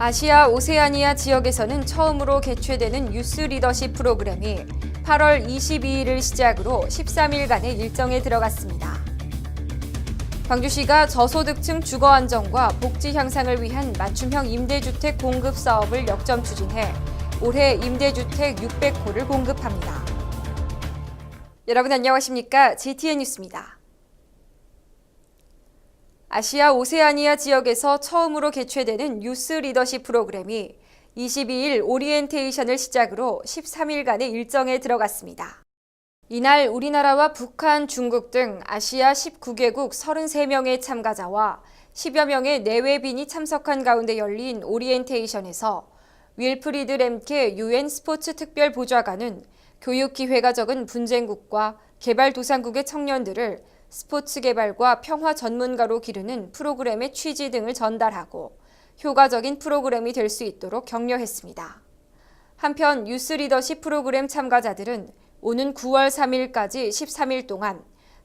아시아 오세아니아 지역에서는 처음으로 개최되는 유스 리더십 프로그램이 8월 22일을 시작으로 13일간의 일정에 들어갔습니다. 광주시가 저소득층 주거 안정과 복지 향상을 위한 맞춤형 임대주택 공급 사업을 역점 추진해 올해 임대주택 600호를 공급합니다. 여러분 안녕하십니까? GTN 뉴스입니다. 아시아 오세아니아 지역에서 처음으로 개최되는 유스 리더십 프로그램이 22일 오리엔테이션을 시작으로 13일간의 일정에 들어갔습니다. 이날 우리나라와 북한, 중국 등 아시아 19개국 33명의 참가자와 10여 명의 내외빈이 참석한 가운데 열린 오리엔테이션에서 윌프리드 램케 유엔 스포츠 특별 보좌관은 교육 기회가 적은 분쟁국과 개발도상국의 청년들을 스포츠 개발과 평화 전문가로 기르는 프로그램의 취지 등을 전달하고 효과적인 프로그램이 될 수 있도록 격려했습니다. 한편 유스 리더십 프로그램 참가자들은 오는 9월 3일까지 13일 동안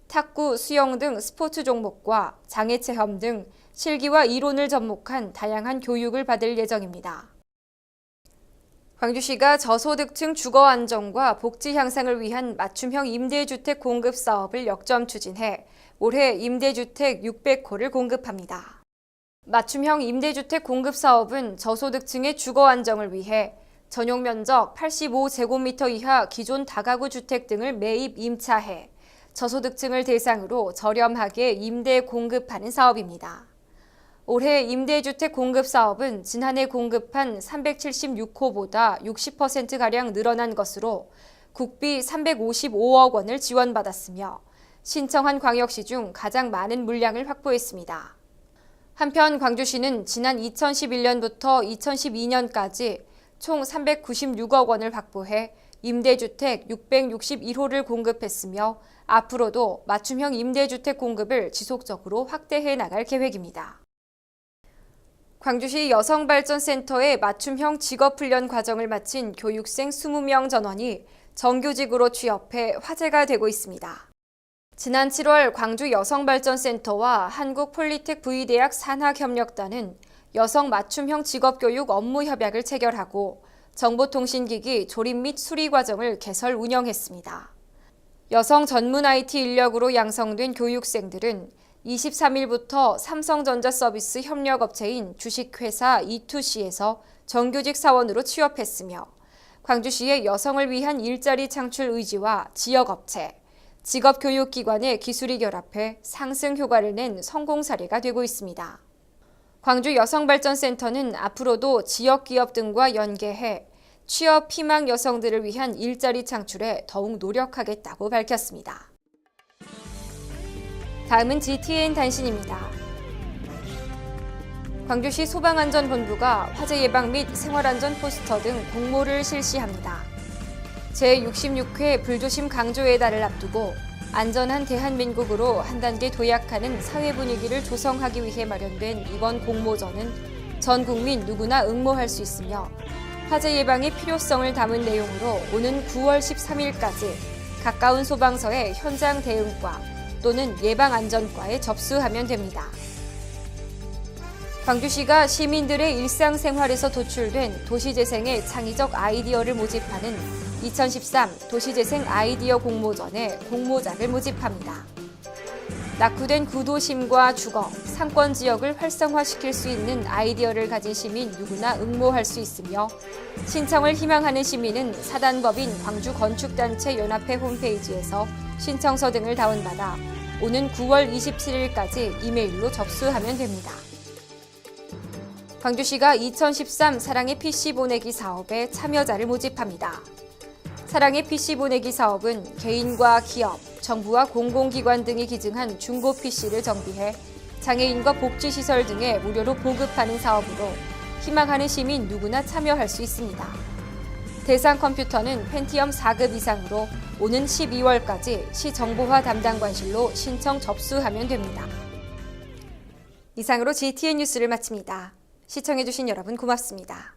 탁구, 수영 등 스포츠 종목과 장애 체험 등 실기와 이론을 접목한 다양한 교육을 받을 예정입니다. 광주시가 저소득층 주거 안정과 복지 향상을 위한 맞춤형 임대주택 공급 사업을 역점 추진해 올해 임대주택 600호를 공급합니다. 맞춤형 임대주택 공급 사업은 저소득층의 주거 안정을 위해 전용 면적 85제곱미터 이하 기존 다가구 주택 등을 매입 임차해 저소득층을 대상으로 저렴하게 임대 공급하는 사업입니다. 올해 임대주택 공급 사업은 지난해 공급한 376호보다 60%가량 늘어난 것으로 국비 355억 원을 지원받았으며 신청한 광역시 중 가장 많은 물량을 확보했습니다. 한편 광주시는 지난 2011년부터 2012년까지 총 396억 원을 확보해 임대주택 661호를 공급했으며 앞으로도 맞춤형 임대주택 공급을 지속적으로 확대해 나갈 계획입니다. 광주시 여성발전센터의 맞춤형 직업훈련 과정을 마친 교육생 20명 전원이 정규직으로 취업해 화제가 되고 있습니다. 지난 7월 광주 여성발전센터와 한국폴리텍 V대학 산학협력단은 여성 맞춤형 직업교육 업무 협약을 체결하고 정보통신기기 조립 및 수리 과정을 개설 운영했습니다. 여성 전문 IT 인력으로 양성된 교육생들은 23일부터 삼성전자 서비스 협력업체인 주식회사 E2C에서 정규직 사원으로 취업했으며 광주시의 여성을 위한 일자리 창출 의지와 지역업체, 직업교육기관의 기술이 결합해 상승 효과를 낸 성공 사례가 되고 있습니다. 광주 여성발전센터는 앞으로도 지역기업 등과 연계해 취업 희망 여성들을 위한 일자리 창출에 더욱 노력하겠다고 밝혔습니다. 다음은 GTN 단신입니다. 광주시 소방안전본부가 화재 예방 및 생활안전 포스터 등 공모를 실시합니다. 제66회 불조심 강조의 달을 앞두고 안전한 대한민국으로 한 단계 도약하는 사회 분위기를 조성하기 위해 마련된 이번 공모전은 전 국민 누구나 응모할 수 있으며 화재 예방의 필요성을 담은 내용으로 오는 9월 13일까지 가까운 소방서의 현장 대응과 또는 예방안전과에 접수하면 됩니다. 광주시가 시민들의 일상생활에서 도출된 도시재생의 창의적 아이디어를 모집하는 2013 도시재생 아이디어 공모전에 공모자를 모집합니다. 낙후된 구도심과 주거, 상권 지역을 활성화시킬 수 있는 아이디어를 가진 시민 누구나 응모할 수 있으며 신청을 희망하는 시민은 사단법인 광주건축단체 연합회 홈페이지에서 신청서 등을 다운받아 오는 9월 27일까지 이메일로 접수하면 됩니다. 광주시가 2013 사랑의 PC 보내기 사업에 참여자를 모집합니다. 사랑의 PC 보내기 사업은 개인과 기업, 정부와 공공기관 등이 기증한 중고 PC를 정비해 장애인과 복지시설 등에 무료로 보급하는 사업으로 희망하는 시민 누구나 참여할 수 있습니다. 대상 컴퓨터는 펜티엄 4급 이상으로 오는 12월까지 시 정보화 담당 관실로 신청 접수하면 됩니다. 이상으로 GTN 뉴스를 마칩니다. 시청해주신 여러분 고맙습니다.